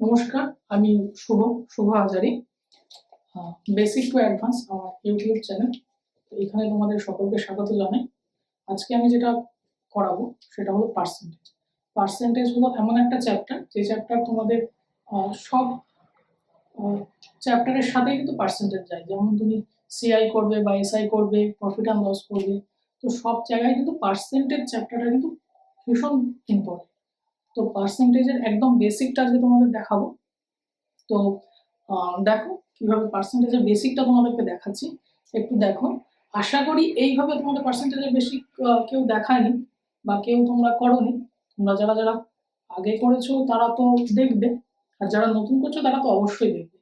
নমস্কার, আমি Shubho Shubho Hazari. Basic to advance আমার ইউটিউব চ্যানেল এখানে তোমাদের সকলকে স্বাগত জানাই। আজকে আমি যেটা করাবো, সেটা হলো পার্সেন্টেজ পার্সেন্টেজ হলো এমন একটা চ্যাপ্টার যে চ্যাপ্টার তোমাদের সব চ্যাপ্টারের সাথেই কিন্তু পার্সেন্টেজ যায়। যেমন তুমি সিআই করবে বা এসআই করবে প্রফিট অ্যান্ড লস করবে। তো সব জায়গায় কিন্তু পার্সেন্টেজ চ্যাপ্টারটা কিন্তু ভীষণ ইম্পর্টেন্ট তো পার্সেন্টেজের একদম বেসিকটা আজকে তোমাদের দেখাবো। তো দেখো কীভাবে পার্সেন্টেজের বেসিকটা তোমাদেরকে দেখাচ্ছি। একটু দেখো। আশা করি এইভাবে তোমাদের পার্সেন্টেজের বেসিক কেউ দেখায়নি বা কেউ তোমরা করনি। তোমরা যারা যারা আগে করেছ তারা তো দেখবে। আর যারা নতুন করছ তারা তো অবশ্যই দেখবে।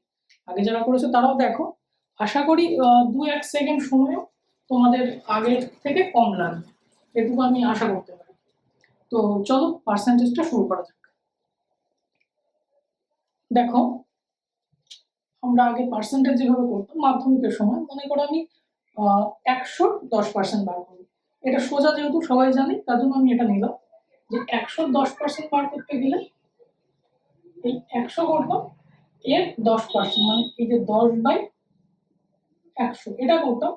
আগে যারা করেছ তারাও দেখো। আশা করি দু এক সেকেন্ড সময়ও তোমাদের আগের থেকে কম লাগবে। এটুকু আমি আশা করতে পারি। তো চলো পার্সেন্টেজটা শুরু করা যাক। দেখো, আমরা আগে পার্সেন্টেজ যেভাবে করতাম মাধ্যমিকের সময়, মনে করো আমি একশো দশ পার্সেন্ট বার করি এটা সোজা যেহেতু সবাই জানে, তার জন্য আমি এটা নিলাম যে একশো দশ পার্সেন্ট বার করতে গেলে এই একশো করতাম এর দশ পার্সেন্ট মানে এই যে দশ বাই একশো, এটা করতাম।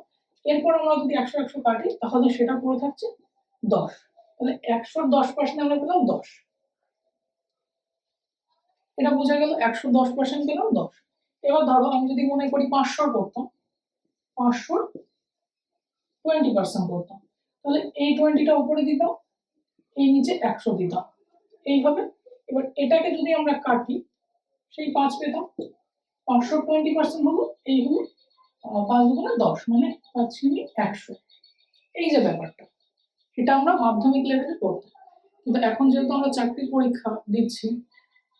এরপর আমরা যদি একশো একশো কাটি, তাহলে সেটা পড়ে থাকছে দশ। তাহলে একশোর দশ পার্সেন্ট আমরা পেলাম দশ। এটা বোঝা গেল একশো দশ পার্সেন্ট পেলাম দশ। এবার ধরো আমি যদি মনে করি পাঁচশোর করতাম পাঁচশোর টোয়েন্টি পার্সেন্ট করতাম। তাহলে এই টোয়েন্টিটা উপরে দিতাম, এই নিচে একশো দিতাম। এইভাবে এবার এটাকে যদি আমরা কাটি, সেই পাঁচ পেতাম, পাঁচশো টোয়েন্টি পার্সেন্ট হলো এই হলো পাঁচ দুগুণে দশ মানে পাঁচ একশো। এই যে ব্যাপারটা। এটা আমরা মাধ্যমিক লেভেলে করতাম কিন্তু এখন যেহেতু আমরা চাকরির পরীক্ষা দিচ্ছি,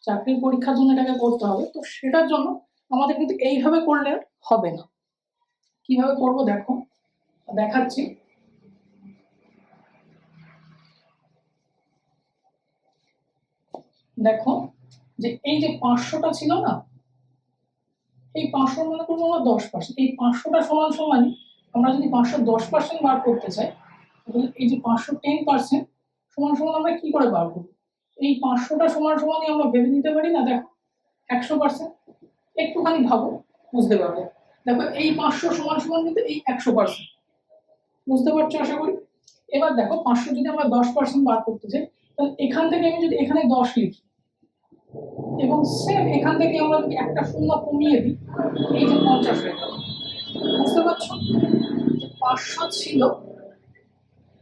চাকরির পরীক্ষার জন্য এটাকে করতে হবে, তো সেটার জন্য আমাদের কিন্তু এইভাবে করলে হবে না। কীভাবে করব দেখো, দেখাচ্ছি। দেখো, যে এই যে পাঁচশোটা ছিল না, এই পাঁচশো মনে করব আমরা দশ পার্সেন্ট, এই পাঁচশোটা সমান সমানই আমরা যদি পাঁচশো দশ পার্সেন্ট বার করতে চাই এই যে পাঁচশো টেন পার্সেন্ট সমান সমান আমরা কি করে বার করব? এই পাঁচশোটা সমান সমানই আমরা ভেবে নিতে পারি না, দেখো, একশো পার্সেন্ট একটুখানি ভাবো, বুঝতে পারবে। দেখো, এই পাঁচশো সমান সমান কিন্তু এই একশো পার্সেন্ট বুঝতে পারছ আশা করি? এবার দেখো, পাঁচশো যদি আমরা দশ পার্সেন্ট বার করতে চাই, তাহলে এখান থেকে আমি যদি এখানে দশ লিখি, এবং সেম এখান থেকে আমরা যদি একটা শূন্য কমিয়ে দিই, এই যে পঞ্চাশ বুঝতে পারছ? পাঁচশো ছিল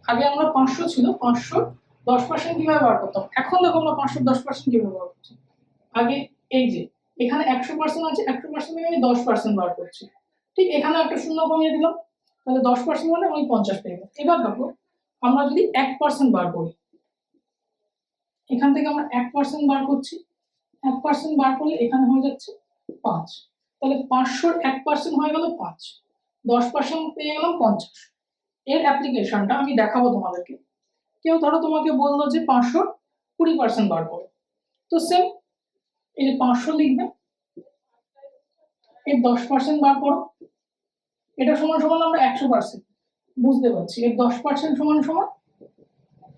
আগে আমরা পাঁচশো ছিল, পাঁচশো দশ পার্সেন্ট কীভাবে বার করতাম? এখন দেখো আমরা পাঁচশো দশ পার্সেন্ট কীভাবে বার করছি? আগে এই যে, এখানে একশো পার্সেন্ট আছে, একশো পার্সেন্ট আমি দশ পার্সেন্ট বার করছি। ঠিক এখানে একটা শূন্য কমিয়ে দিলাম, তাহলে দশ পার্সেন্ট মানে আমি পঞ্চাশ পেয়ে গেলাম। এবার দেখো, আমরা যদি এক পার্সেন্ট বার করি, এখান থেকে আমরা এক পার্সেন্ট বার করছি, এক পার্সেন্ট বার করলে এখানে হয়ে যাচ্ছে পাঁচ। তাহলে পাঁচশোর এক পার্সেন্ট হয়ে গেল পাঁচ। দশ পার্সেন্ট পেয়ে গেলাম পঞ্চাশ। এর অ্যাপ্লিকেশনটা আমি দেখাবো তোমাদেরকে। কেউ ধরো তোমাকে বলল যে পাঁচশো কুড়ি পার্সেন্ট বার করো। তো সেম এই যে পাঁচশো লিখবে, এর দশ পার্সেন্ট বার করো। এটা সমান সমান আমরা একশো পার্সেন্ট বুঝতে পারছি, এর দশ পার্সেন্ট সমান সমান,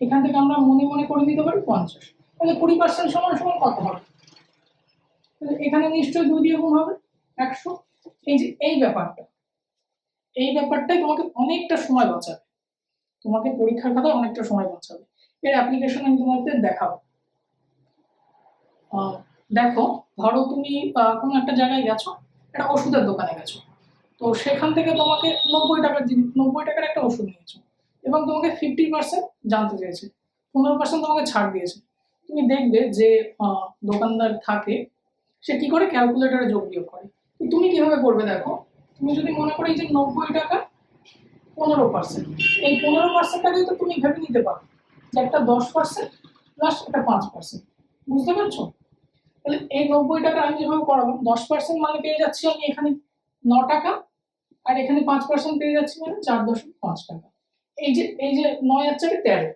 এখান থেকে আমরা মনে মনে করে নিতে পারি পঞ্চাশ। তাহলে কুড়ি পার্সেন্ট সমান সমান কত হবে? এখানে নিশ্চয়ই দুই দিয়ে গুণ হবে একশো। এই যে, এই ব্যাপারটা। এই ব্যাপারটাই তোমাকে অনেকটা সময় বাঁচাবে। তোমাকে পরীক্ষার খাতায় অনেকটা সময় বাঁচাবে। এর অ্যাপ্লিকেশন আমি তোমাদের দেখাবো। দেখো, ধরো তুমি কোনো একটা জায়গায় গেছো, একটা ওষুধের দোকানে গেছো। তো সেখান থেকে তোমাকে নব্বই টাকার জিনিস, নব্বই টাকার একটা ওষুধ নিয়েছো এবং তোমাকে ফিফটি পার্সেন্ট জানতে চেয়েছে। পনেরো পার্সেন্ট তোমাকে ছাড় দিয়েছে। তুমি দেখবে যে দোকানদার থাকে, সে কি করে ক্যালকুলেটারে যোগ বিয়োগ করে। তুমি কীভাবে করবে দেখো? তুমি যদি মনে করো এই যে নব্বই টাকা, পনেরো পার্সেন্ট এই পনেরো পার্সেন্টটাকে তো তুমি ভেবে নিতে পারো যে একটা দশ পার্সেন্ট প্লাস একটা পাঁচ পার্সেন্ট বুঝতে পারছ? তাহলে এই নব্বই টাকা আমি যেভাবে করাবো, দশ পার্সেন্ট মানে পেয়ে যাচ্ছি আমি এখানে ন টাকা, আর এখানে পাঁচ পার্সেন্ট পেয়ে যাচ্ছি মানে চার দশমিক পাঁচ টাকা। এই যে এই যে নয় হচ্ছে তেরো,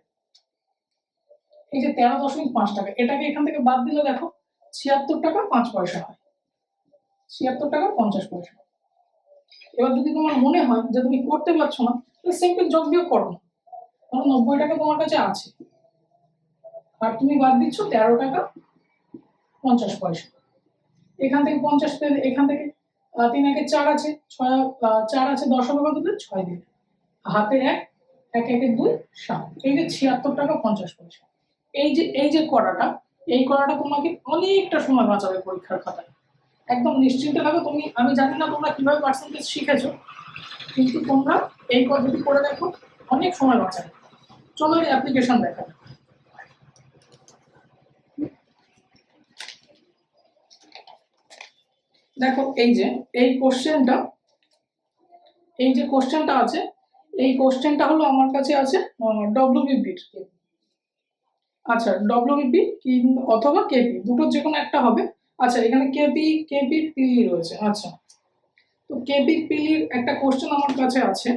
এই যে তেরো দশমিক পাঁচ টাকা, এটাকে এখান থেকে বাদ দিলে দেখো ছিয়াত্তর টাকা পাঁচ পয়সা হয়। ছিয়াত্তর টাকা পঞ্চাশ পয়সা এবার যদি তোমার মনে হয় যে তুমি করতে পারছ না তাহলে সিম্পল যোগ বিয়োগ করো কারণ নব্বই টাকা তোমার কাছে আছে। আর তুমি বাদ দিচ্ছ তেরো টাকা পঞ্চাশ পয়সা। এখান থেকে পঞ্চাশ পেলে, এখান থেকে তিন একে চার আছে, ছয় চার আছে, দশ কত? দিলে ছয় দিলে। হাতে এক এক একে দুই, সাত। এই যে ছিয়াত্তর টাকা পঞ্চাশ পয়সা। এই যে এই যে করাটা এই করাটা তোমাকে অনেকটা সময় বাঁচাবে পরীক্ষার খাতায়। একদম নিশ্চিন্তে থাকো। তুমি, আমি জানি না তোমরা কীভাবে পার্সেন্টেজ শিখেছো, কিন্তু তোমরা এই পদ্ধতি করে দেখো, অনেক সময় বাঁচাবে। চলো এই অ্যাপ্লিকেশন দেখা দেখো, এই যে, এই কোশ্চেনটা এই যে কোশ্চেনটা আছে, এই কোশ্চেনটা হলো আমার কাছে আছে ডব্লিউবিপির আচ্ছা ডব্লিউবিপি অথবা কেপি দুটোর যে কোনো একটা হবে। আচ্ছা এখানে কেপি কেপি পিলি রয়েছে আচ্ছা। তো কেপি পিলির একটা কোশ্চেন আমার কাছে আছে।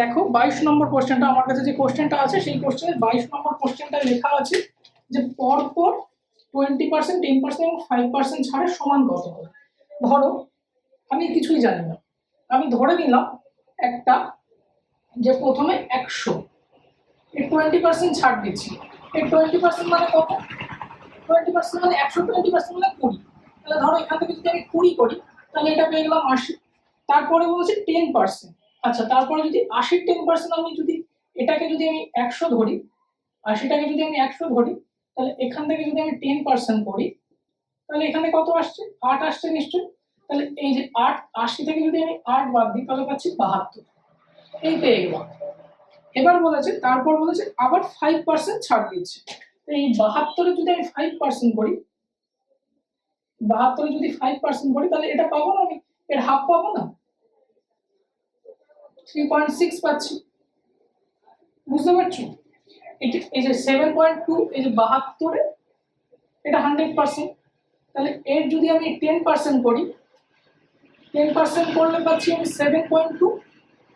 দেখো, বাইশ নম্বর কোশ্চেনটা আমার কাছে যে কোশ্চেনটা আছে, সেই কোশ্চেনের বাইশ নম্বর কোশ্চেনটা লেখা আছে যে পরপর টোয়েন্টি পার্সেন্ট টেন পার্সেন্ট এবং ফাইভ পার্সেন্ট ছাড়ে সমান কত হবে? ধরো, আমি কিছুই জানি না। আমি ধরে নিলাম একটা যে প্রথমে একশো। এর টোয়েন্টি পার্সেন্ট ছাড় দিচ্ছি। এর টোয়েন্টি পার্সেন্ট মানে কত? টোয়েন্টি পার্সেন্ট মানে একশো টোয়েন্টি পার্সেন্ট মানে কুড়ি। তাহলে ধরো এখান থেকে যদি আমি কুড়ি করি, তাহলে এটা পেয়ে গেলাম আশি। তারপরে বলছে টেন পার্সেন্ট আচ্ছা তারপরে যদি আশির টেন পার্সেন্ট আমি যদি এটাকে যদি আমি একশো ধরি আশিটাকে যদি আমি একশো ধরি, তাহলে এখান থেকে যদি আমি টেন পার্সেন্ট করি, তাহলে এখানে কত আসছে? আট আসছে নিশ্চয়ই। তাহলে এই যে আট, আশি থেকে যদি আমি আট বাদ দিই, তাহলে পাচ্ছি বাহাত্তর। এই পেয়ে গেলাম। এবার বলেছে, তারপর বলেছে আবার ফাইভ পার্সেন্ট ছাড় দিচ্ছে। এই বাহাত্তরে যদি আমি ফাইভ পার্সেন্ট করি, বাহাত্তরে যদি ফাইভ পার্সেন্ট করি, তাহলে এটা পাবো না আমি? এর হাফ পাবো না? থ্রি পয়েন্ট সিক্স পাচ্ছি। বুঝতে পারছ? এটি এই যে সেভেন পয়েন্ট টু এই যে বাহাত্তরে, এটা হান্ড্রেড পার্সেন্ট তাহলে এর যদি আমি টেন পার্সেন্ট করি টেন পার্সেন্ট করলে পাচ্ছি আমি সেভেন পয়েন্ট টু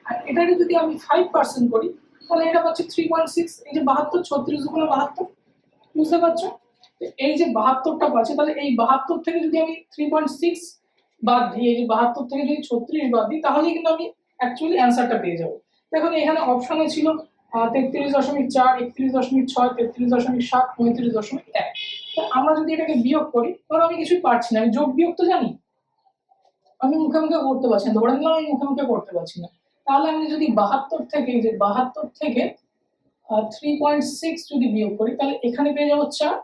আর এটাকে যদি আমি ফাইভ পার্সেন্ট করি, তাহলে এটা পাচ্ছি থ্রি পয়েন্ট সিক্স এই যে বাহাত্তর, ছত্রিশ দুগুণে বাহাত্তর বুঝতে পারছ? এই যে বাহাত্তরটা পাচ্ছি তাহলে এই বাহাত্তর থেকে যদি আমি থ্রি পয়েন্ট সিক্স বাদ দিই, এই যে বাহাত্তর থেকে যদি ছত্রিশ বাদ দিই তাহলে কিন্তু আমি অ্যাকচুয়ালি অ্যান্সারটা পেয়ে যাব। দেখুন, এখানে অপশনে ছিল তেত্রিশ দশমিক চার, একত্রিশ দশমিক ছয়, তেত্রিশ দশমিক সাত, পঁয়ত্রিশ দশমিক এক। তো আমরা যদি এটাকে বিয়োগ করি তাহলে আমি কিছুই পারছি না, আমি যোগ বিয়োগ তো জানি। আমি মুখে মুখে করতে পারছি না, ধরে নিলাম আমি মুখে মুখে করতে পারছি না। তাহলে আমি যদি বাহাত্তর থেকে যে বাহাত্তর থেকে থ্রি পয়েন্ট সিক্স যদি বিয়োগ করি, তাহলে এখানে পেয়ে যাব চার,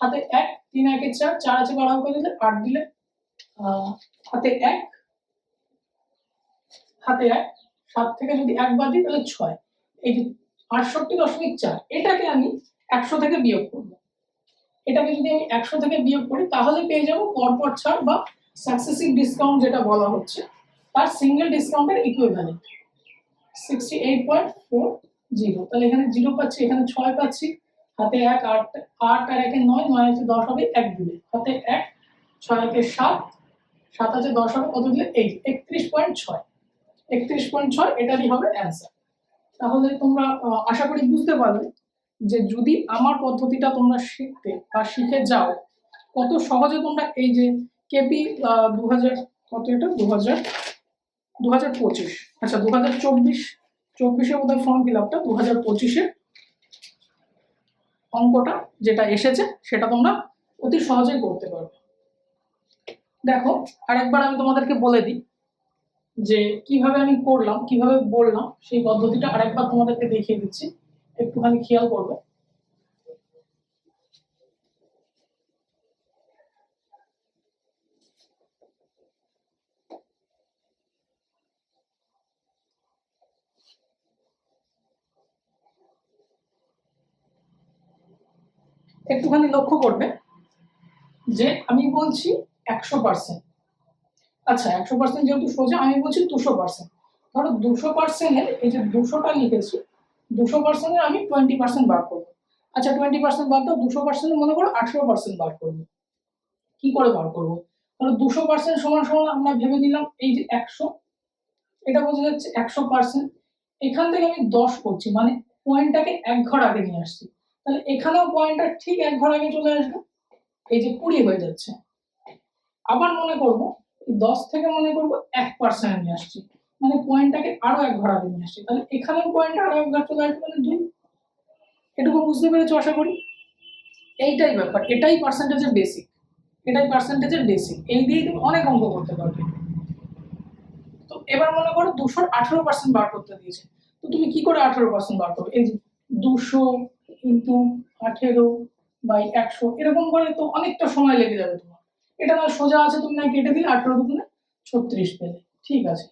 হাতে এক, তিন একে চার চার আছে বাড়াও করে দিলে আট দিলে হাতে এক হাতে এক, সাত থেকে যদি এক বাদ দিই তাহলে ছয়। এই যে আটষট্টি দশমিক চার, এটাকে আমি একশো থেকে বিয়োগ করব। এটাকে যদি আমি একশো থেকে বিয়োগ করি, তাহলে পেয়ে যাব পরপর ছাড় বা সাকসেসিভ ডিসকাউন্ট যেটা বলা হচ্ছে, তার সিঙ্গেল ডিসকাউন্টের equivalent sixty eight point four zero. তাহলে এখানে জিরো পাচ্ছি, এখানে ছয় পাচ্ছি। হাতে এক, আট আট আর একে নয় নয় আছে দশ হবে এক দিলে। হাতে এক, ছয় একে সাত সাত আছে দশ হবে কত দিলে? এই একত্রিশ পয়েন্ট ছয়। একত্রিশ পয়েন্ট ছয়, এটারই হবে অ্যান্সার। তাহলে তোমরা আশা করি বুঝতে পারবে যে যদি আমার পদ্ধতিটা তোমরা শিখতে বা শিখে যাও, কত সহজে তোমরা এই যে কেপি দু হাজার কত এটা? দু হাজার দু হাজার পঁচিশ। আচ্ছা দু হাজার চব্বিশ চব্বিশে বোধহয় ফর্ম ফিল আপটা দু হাজার পঁচিশে অঙ্কটা যেটা এসেছে, সেটা তোমরা অতি সহজেই করতে পারবে। দেখো, আরেকবার আমি তোমাদেরকে বলে দিই যে কীভাবে আমি করলাম, কীভাবে বললাম, সেই পদ্ধতিটা আরেকবার তোমাদেরকে দেখিয়ে দিচ্ছি। একটুখানি খেয়াল করবে। একটুখানি লক্ষ্য করবে যে আমি বলছি একশো পার্সেন্ট আচ্ছা একশো পার্সেন্ট যেহেতু সোজা, আমি বলছি দুশো পার্সেন্ট ধরো দুশো পার্সেন্টের এই যে দুশোটা লিখেছি, দুশো পার্সেন্টের আমি টোয়েন্টি পার্সেন্ট বার করব। আচ্ছা টোয়েন্টি পার্সেন্ট বাদ দাও, দুশো পার্সেন্ট মনে করো আঠেরো পার্সেন্ট বার করব। কি করে বার করব? তাহলে দুশো পার্সেন্ট সমান সমান আমরা ভেবে নিলাম, এই যে একশো, এটা বোঝা যাচ্ছে একশো পার্সেন্ট এখান থেকে আমি দশ করছি মানে পয়েন্টটাকে এক ঘর আগে নিয়ে আসছি। তাহলে এখানেও পয়েন্টটা ঠিক এক ঘর আগে চলে আসবে। এই যে কুড়ি হয়ে যাচ্ছে। আবার মনে করব দশ থেকে মনে করব এক পার্সেন্ট নিয়ে আসছি। মানে পয়েন্টটাকে আরও এক ঘর আগে নিয়ে আসছি। তাহলে এখানেও পয়েন্টটা আরও এক ঘর চলে আসবে মানে দুই। এটুকু বুঝতে পেরেছ আশা করি? এইটাই ব্যাপার। এটাই পার্সেন্টেজের বেসিক এটাই পার্সেন্টেজের বেসিক এই দিয়ে তুমি অনেক অঙ্ক করতে পারবে। তো এবার মনে করো দুশোর আঠেরো পার্সেন্ট বার করতে দিয়েছে। তো তুমি কি করে আঠেরো পার্সেন্ট বার করবে? এই দুশো ইন্টু আঠেরো বাই একশো, এরকম করে তো অনেকটা সময় লেগে যাবে তোমার। এটা নয় সোজা আছে, তুমি না কেটে দিলে আঠেরো দুগুণে ছত্রিশ পেলে। ঠিক আছে।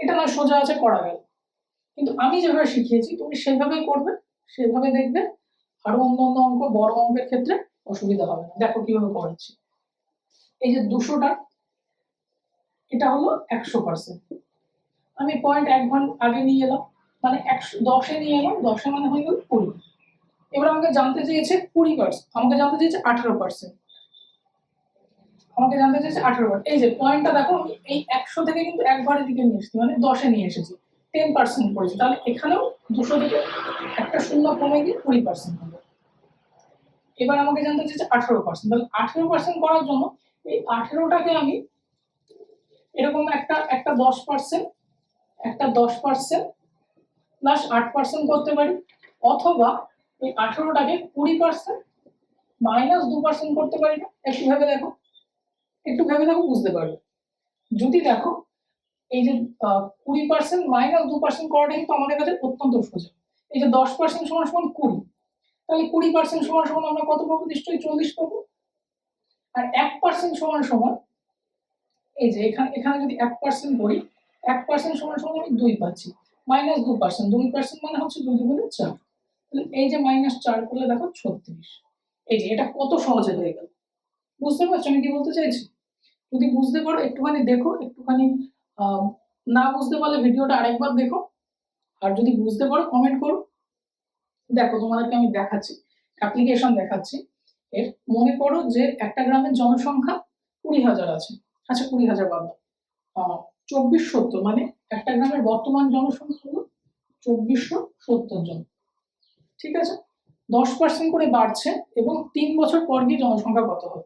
এটা নয় সোজা আছে, করা গেল। কিন্তু আমি যেভাবে শিখিয়েছি, তুমি সেভাবেই করবে, সেভাবে দেখবে আরও অন্য অন্য অঙ্ক, বড় অঙ্কের ক্ষেত্রে অসুবিধা হবে না। দেখো কীভাবে করাচ্ছি এই যে দুশোটা, এটা হলো একশো পার্সেন্ট আমি পয়েন্ট এক ঘণ্টা আগে নিয়ে এলাম মানে একশো, দশে নিয়ে এলাম, দশে মানে হয়ে গেল কুড়ি। এবার আমাকে জানতে চেয়েছে কুড়ি পার্সেন্ট আমাকে জানতে চেয়েছে আঠেরো পার্সেন্ট আমাকে জানতে চেয়েছে আঠেরো এই যে পয়েন্টটা দেখো, আমি এই একশো থেকে কিন্তু একবারের দিকে নিয়ে এসেছি মানে দশে নিয়ে এসেছি। টেন পার্সেন্ট করেছি, তাহলে এখানেও দুশো থেকে একটা শূন্য কমে গিয়ে কুড়ি পার্সেন্ট হবে। এবার আমাকে জানতে চেয়েছে আঠেরো পার্সেন্ট তাহলে আঠেরো পার্সেন্ট করার জন্য এই আঠেরোটাকে আমি এরকম একটা একটা দশ পার্সেন্ট একটা দশ পার্সেন্ট প্লাস আট পার্সেন্ট করতে পারি। অথবা এই আঠেরোটাকে কুড়ি পার্সেন্ট মাইনাস দু পার্সেন্ট করতে পারি না। একটু ভেবে দেখো। একটু ভেবে দেখো, বুঝতে পারবে। যদি দেখো, এই যে কুড়ি পার্সেন্ট মাইনাস দু পার্সেন্ট করাটা কিন্তু আমাদের কাছে অত্যন্ত সোজা। এই যে দশ পার্সেন্ট সমান সমান কুড়ি। তাহলে কুড়ি পার্সেন্ট সমান সমান আমরা কত পাবো? নিশ্চয়ই চল্লিশ পাবো। আর এক পার্সেন্ট সমান সমান, এই যে এখানে এখানে যদি এক পার্সেন্ট করি, এক পার্সেন্ট সমান সমান আমি দুই পাচ্ছি। মাইনাস দু পার্সেন্ট দুই পার্সেন্ট মানে হচ্ছে দুই দুগুণে চার। এই যে মাইনাস চার করলে দেখো ছত্রিশ। এই যে, এটা কত সহজে হয়ে গেল। বুঝতে পারছ? আমি কি বলতে চাইছি? যদি বুঝতে পারো, একটুখানি দেখো, একটুখানি না বুঝতে পারলে ভিডিওটা আরেকবার দেখো। আর যদি বুঝতে পারো কমেন্ট করো। দেখো, তোমাদেরকে আমি দেখাচ্ছি অ্যাপ্লিকেশন দেখাচ্ছি। এর মনে করো যে একটা গ্রামের জনসংখ্যা কুড়ি হাজার আছে। আচ্ছা কুড়ি হাজার বাদ চব্বিশ সত্তর মানে একটা গ্রামের বর্তমান জনসংখ্যা হলো চব্বিশশো সত্তর জন। ঠিক আছে? দশ পার্সেন্ট করে বাড়ছে এবং তিন বছর পর গিয়ে জনসংখ্যা কত হবে?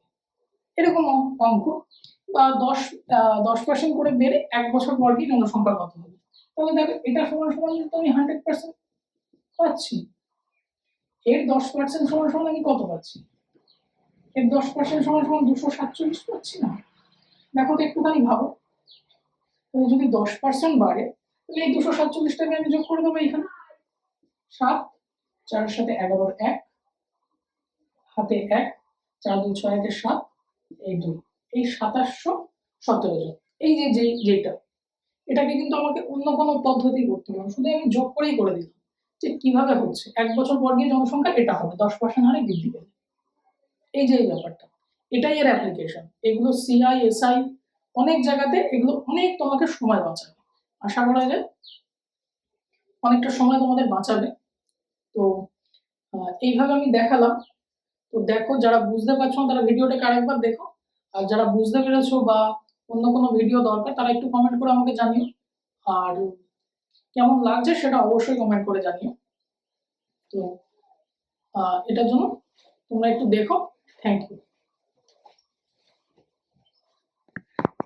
এরকম অঙ্ক- বা দশ দশ পার্সেন্ট করে বেড়ে এক বছর পর গিয়ে জনসংখ্যা কত হবে? তাহলে দেখো, এটা সমান সমান তো আমি হান্ড্রেড পার্সেন্ট পাচ্ছি। এর দশ পার্সেন্ট সমান সমান আমি কত পাচ্ছি? এর দশ পার্সেন্ট সমান সমান দুশো সাতচল্লিশ পাচ্ছি না? দেখো তো একটুখানি ভাবো। যদি দশ পার্সেন্ট বাড়ে, তাহলে এই দুশো সাতচল্লিশ সাতচল্লিশটাকে আমি যোগ করে দেবো এখানে সাত চারের সাথে এগারোর এক, হাতে এক, চার দুই ছয় সাত, এই দুই। এই সাতাশশো সতেরো জন। এই যে যে, যেটা, এটাকে কিন্তু আমাকে অন্য কোনো পদ্ধতি করতে হবে শুধু আমি যোগ করেই করে দিলাম যে কীভাবে হচ্ছে। এক বছর পর গিয়ে জনসংখ্যা এটা হবে, দশ পার্সেন্ট হারে বৃদ্ধি পেবে এই যে এই ব্যাপারটা, এটাই এর অ্যাপ্লিকেশন এগুলো সিআই এসআই অনেক জায়গাতে এগুলো অনেক তোমাকে সময় বাঁচাবে। আশা করা যায় অনেকটা সময় তোমাদের বাঁচাবে। তো এইভাবে আমি দেখালাম। তো দেখো, যারা বুঝতে পারছ তারা ভিডিওটাকে আরেকবার দেখো। আর যারা বুঝতে পেরেছ বা অন্য কোনো ভিডিও দরকার, তারা একটু কমেন্ট করে আমাকে জানিও। আর কেমন লাগছে সেটা অবশ্যই কমেন্ট করে জানিও। তো এটার জন্য তোমরা একটু দেখো। Thank you